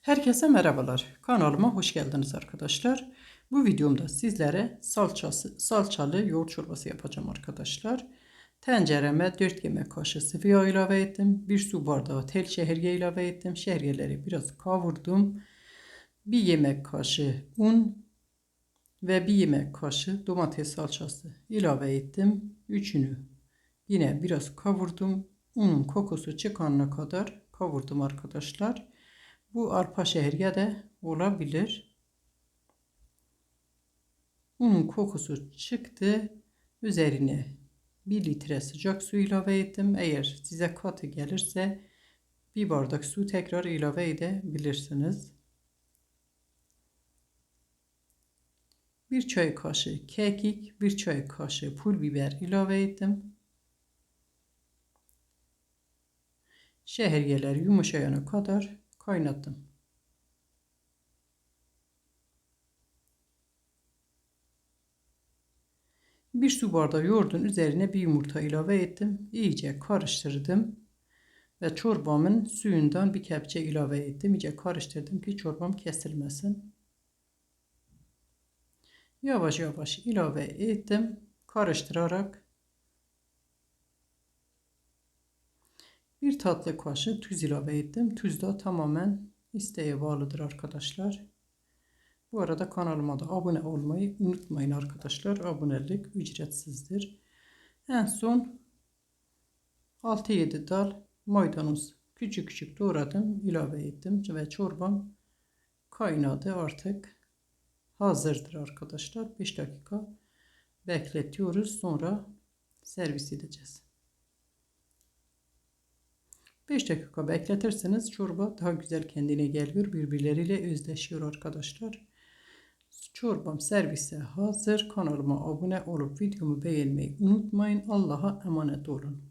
Herkese merhabalar. Kanalıma hoş geldiniz arkadaşlar. Bu videomda sizlere salçası, salçalı yoğurt çorbası yapacağım arkadaşlar. Tencereme 4 yemek kaşığı sıvı yağ ilave ettim. 1 su bardağı tel şehriyye ilave ettim. Şehriyeleri biraz kavurdum. 1 yemek kaşığı un ve 1 yemek kaşığı domates salçası ilave ettim. Üçünü yine biraz kavurdum. Unun kokusu çıkana kadar kavurdum arkadaşlar. Bu arpa şehriye de olabilir. Unun kokusu çıktı. Üzerine 1 litre sıcak su ilave ettim. Eğer size katı gelirse bir bardak su tekrar ilave edebilirsiniz. Bir çay kaşığı kekik, bir çay kaşığı pul biber ilave ettim. Şehriyeler yumuşayana kadar kaynattım. Bir su bardağı yoğurdun üzerine bir yumurta ilave ettim. İyice karıştırdım. Ve çorbamın suyundan bir kepçe ilave ettim. İyice karıştırdım ki çorbam kesilmesin. Yavaş yavaş ilave ettim. Karıştırarak Bir tatlı kaşığı tuz ilave ettim. Tuz da tamamen isteğe bağlıdır arkadaşlar. Bu arada kanalıma da abone olmayı unutmayın arkadaşlar. Abonelik ücretsizdir. En son 6-7 dal maydanoz küçük küçük doğradım. ilave ettim ve çorbam kaynadı artık. Hazırdır arkadaşlar. 5 dakika bekletiyoruz. Sonra servis edeceğiz. 5 dakika bekletirseniz çorba daha güzel kendine geliyor. Birbirleriyle özdeşiyor arkadaşlar. Çorbam servise hazır. Kanalıma abone olup videomu beğenmeyi unutmayın. Allah'a emanet olun.